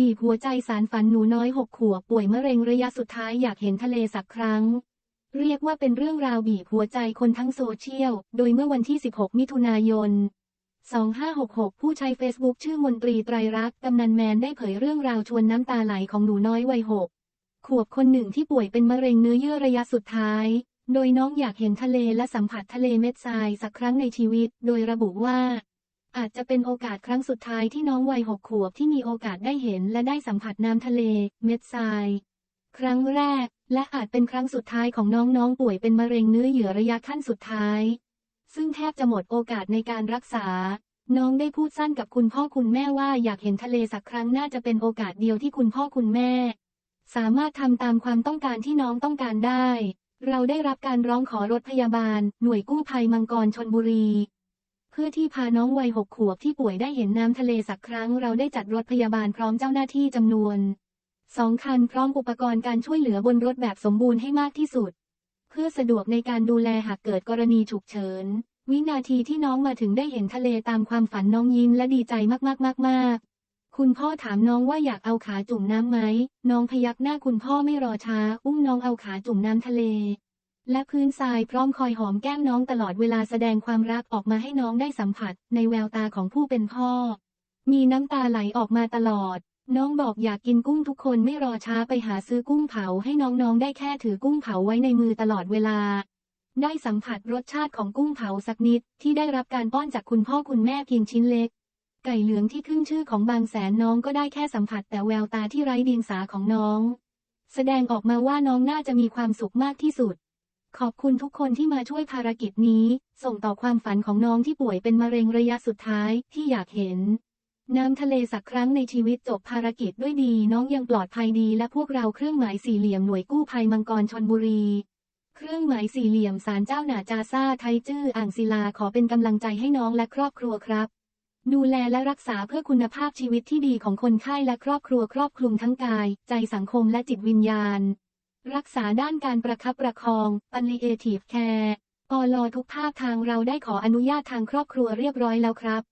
บีบหัวใจสารฝันหนูน้อยหกขวบป่วยมะเร็งระยะสุดท้ายอยากเห็นทะเลสักครั้ง เรียกว่าเป็นเรื่องราวบีบหัวใจคนทั้งโซเชียล โดยเมื่อวันที่ 16 มิถุนายน 2566 ผู้ใช้เฟซบุ๊กชื่อมนตรีไตรรักษ์กำนันแมนได้เผยเรื่องราวชวนน้ำตาไหลของหนูน้อยวัยหกขวบคนหนึ่งที่ป่วยเป็นมะเร็งเนื้อเยื่อระยะสุดท้าย โดยน้องอยากเห็นทะเลและสัมผัสทะเลเม็ดทรายสักครั้งในชีวิต โดยระบุว่า อาจจะเป็นโอกาสครั้งสุดท้ายที่น้องวัยหกขวบที่มีโอกาสได้เห็นและได้สัมผัสน้ำทะเล เม็ดทราย ครั้งแรก และอาจเป็นครั้งสุดท้ายของน้องๆป่วยเป็นมะเร็งเนื้อเยื่อระยะขั้นสุดท้าย ซึ่งแทบจะหมดโอกาสในการรักษา น้องได้พูดสั้นกับคุณพ่อคุณแม่ว่าอยากเห็นทะเลสักครั้งน่าจะเป็นโอกาสเดียวที่คุณพ่อคุณแม่ สามารถทำตามความต้องการที่น้องต้องการได้ เราได้รับการร้องขอรถพยาบาล หน่วยกู้ภัยมังกรชนบุรี เพื่อที่พาน้องวัยหกขวบที่ป่วยได้เห็นน้ำทะเลสักครั้ง เราได้จัดรถพยาบาลพร้อมเจ้าหน้าที่จำนวนสองคันพร้อมอุปกรณ์การช่วยเหลือบนรถแบบสมบูรณ์ให้มากที่สุด เพื่อสะดวกในการดูแลหากเกิดกรณีฉุกเฉิน วินาทีที่น้องมาถึงได้เห็นทะเลตามความฝันน้องยิ้มและดีใจมากๆๆ ๆ คุณพ่อถามน้องว่าอยากเอาขาจุ่มน้ำไหม น้องพยักหน้าคุณพ่อไม่รอช้า อุ้มน้องเอาขาจุ่มน้ำทะเล และพื้นทรายพร้อมคอยหอมแก้มน้องตลอดเวลาแสดงความรักออกมาให้น้องได้สัมผัสในแววตาของผู้เป็นพ่อ มีน้ำตาไหลออกมาตลอด น้องบอกอยากกินกุ้งทุกคนไม่รอช้าไปหาซื้อกุ้งเผาให้น้องๆได้แค่ถือกุ้งเผาไว้ในมือตลอดเวลา ได้สัมผัสรสชาติของกุ้งเผาสักนิดที่ได้รับการป้อนจากคุณพ่อคุณแม่เพียงชิ้นเล็ก ไก่เหลืองที่ขึ้นชื่อของบางแสนน้องก็ได้แค่สัมผัสแต่แววตาที่ไร้เดียงสาของน้อง แสดงออกมาว่าน้องน่าจะมีความสุขมากที่สุด ขอบคุณทุกคนที่มาช่วยภารกิจนี้ ส่งต่อความฝันของน้องที่ป่วยเป็นมะเร็งระยะสุดท้ายที่อยากเห็น น้ำทะเลสักครั้งในชีวิตจบภารกิจด้วยดี น้องยังปลอดภัยดี และพวกเราเครื่องหมายสี่เหลี่ยมหน่วยกู้ภัยมังกรชนบุรี เครื่องหมายสี่เหลี่ยมสารเจ้าหนาจาซาไทจื้ออ่างศิลาขอเป็นกำลังใจให้น้องและครอบครัวครับ ดูแลและรักษาเพื่อคุณภาพชีวิตที่ดีของคนไข้และครอบครัวครอบคลุมทั้งกาย ใจสังคมและจิตวิญญาณ รักษาด้านการประคับประคอง palliative care ปลอทุกภาคทางเราได้ขออนุญาตทางครอบครัวเรียบร้อยแล้วครับ